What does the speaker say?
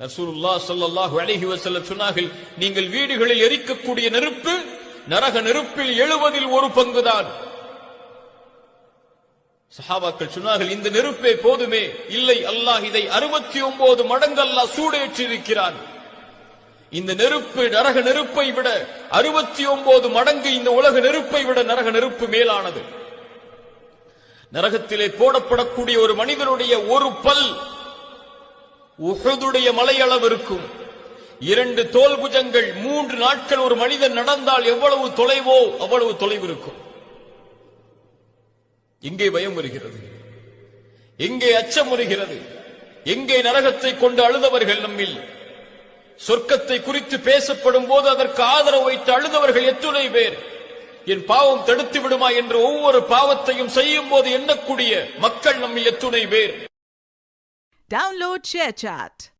ரசூலுல்லாஹ் ஸல்லல்லாஹு அலைஹி வசல்ல சொன்னார்கள் நீங்கள் வீடுகளில் எரிக்கக்கூடிய நெருப்பு நரக நெருப்பில் எழுவதில் ஒரு பங்குதான். சஹாபாக்கள் சொன்னார்கள் இந்த நெருப்பே போதுமே இல்லை அல்லாஹ் இதை அறுபத்தி ஒன்பது மடங்கு அல்லாஹ் சூடேற்றி இருக்கிறான் இந்த நெருப்பு நரக நெருப்பை விட அறுபத்தி ஒன்பது மடங்கு இந்த உலக நெருப்பை விட நரக நெருப்பு மேலானது. நரகத்திலே போடப்படக்கூடிய ஒரு மனிதனுடைய ஒரு பல் உஹதுடைய மலையளவு இருக்கும் இரண்டு தோல் புஜங்கள் மூன்று நாட்கள் ஒரு மனிதன் நடந்தால் எவ்வளவு தொலைவோ அவ்வளவு தொலைவு இருக்கும் எங்கே பயம் வருகிறது. எங்கே அச்சம் வருகிறது. எங்கே நரகத்தை கொண்டு அழுதவர்கள் நம்மில். சொர்க்கத்தை குறித்து பேசப்படும் போது அதற்கு ஆதரவு வைத்து அழுதவர்கள் எத்துணை பேர். என் பாவம் தடுத்து விடுமா என்று ஒவ்வொரு பாவத்தையும் செய்யும் போது எண்ணக்கூடிய மக்கள் நம்மில் எத்துணை பேர். Download ShareChat.